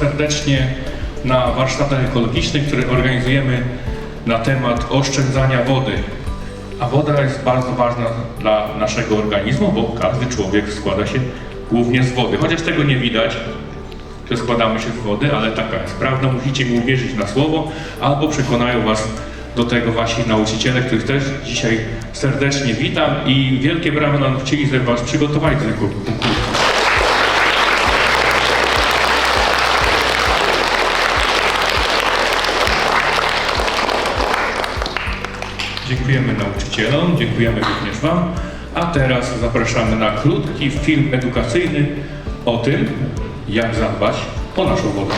serdecznie na warsztatach ekologicznych, które organizujemy na temat oszczędzania wody. A woda jest bardzo ważna dla naszego organizmu, bo każdy człowiek składa się głównie z wody. Chociaż tego nie widać, że składamy się z wody, ale taka jest prawda. Musicie mi uwierzyć na słowo, albo przekonają Was do tego wasi nauczyciele, których też dzisiaj serdecznie witam i wielkie brawa nam chcieli, żeby Was przygotowali do tego konkursu. Dziękujemy nauczycielom, dziękujemy również Wam. A teraz zapraszamy na krótki film edukacyjny o tym, jak zadbać o naszą wodę.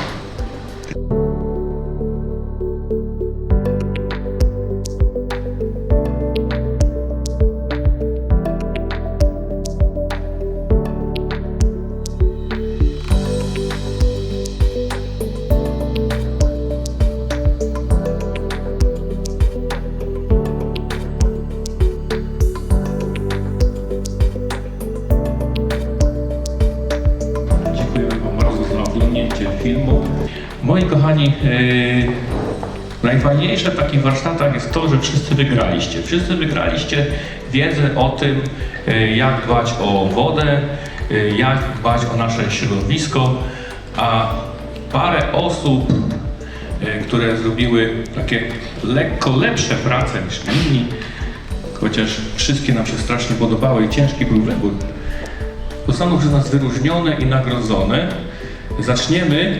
Filmu. Moi kochani, yy, najfajniejsze w takich warsztatach jest to, że wszyscy wygraliście. Wszyscy wygraliście wiedzę o tym, yy, jak dbać o wodę, yy, jak dbać o nasze środowisko, a parę osób, yy, które zrobiły takie lekko lepsze prace niż inni, chociaż wszystkie nam się strasznie podobały i ciężki był wybór, zostaną przez nas wyróżnione i nagrodzone. Zaczniemy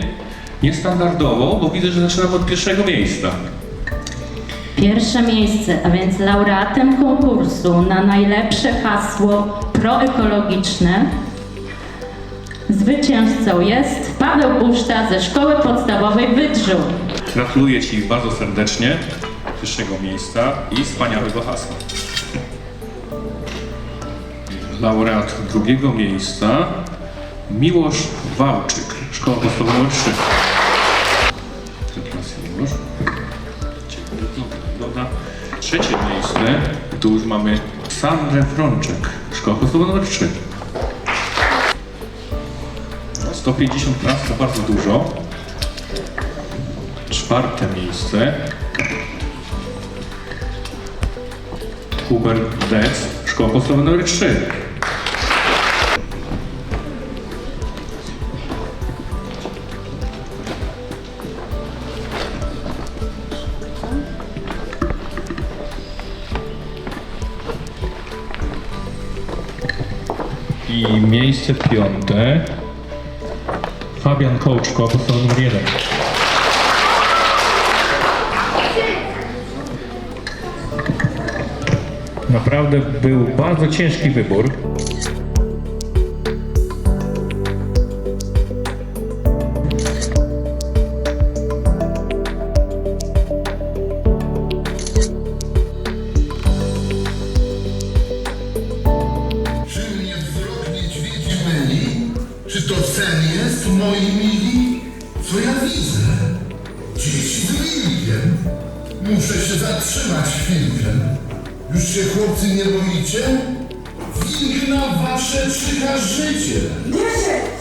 niestandardowo, bo widzę, że zaczynamy od pierwszego miejsca. Pierwsze miejsce, a więc laureatem konkursu na najlepsze hasło proekologiczne zwycięzcą jest Paweł Buszta ze Szkoły Podstawowej Wydrzu. Gratuluję Ci bardzo serdecznie pierwszego miejsca i wspaniałego hasła. Laureat drugiego miejsca Miłosz Wałczyk, Szkoła Podstawowa nr 3. Gratulacje Miłosz. Dobra. Trzecie miejsce, tu już mamy Sandrę Frączek, Szkoła Podstawowa nr 3. No, 150 prac to bardzo dużo. Czwarte miejsce. Hubert Dec, Szkoła Podstawowa nr 3. I miejsce piąte. Fabian Kołcz, Szkoła Podstawowa nr 1. Naprawdę był bardzo ciężki wybór. Moi mili? Co ja widzę? Dzieci z wilkiem. Muszę się zatrzymać chwilkę. Już się chłopcy nie boicie? Wilk na wasze czyha życie. Się!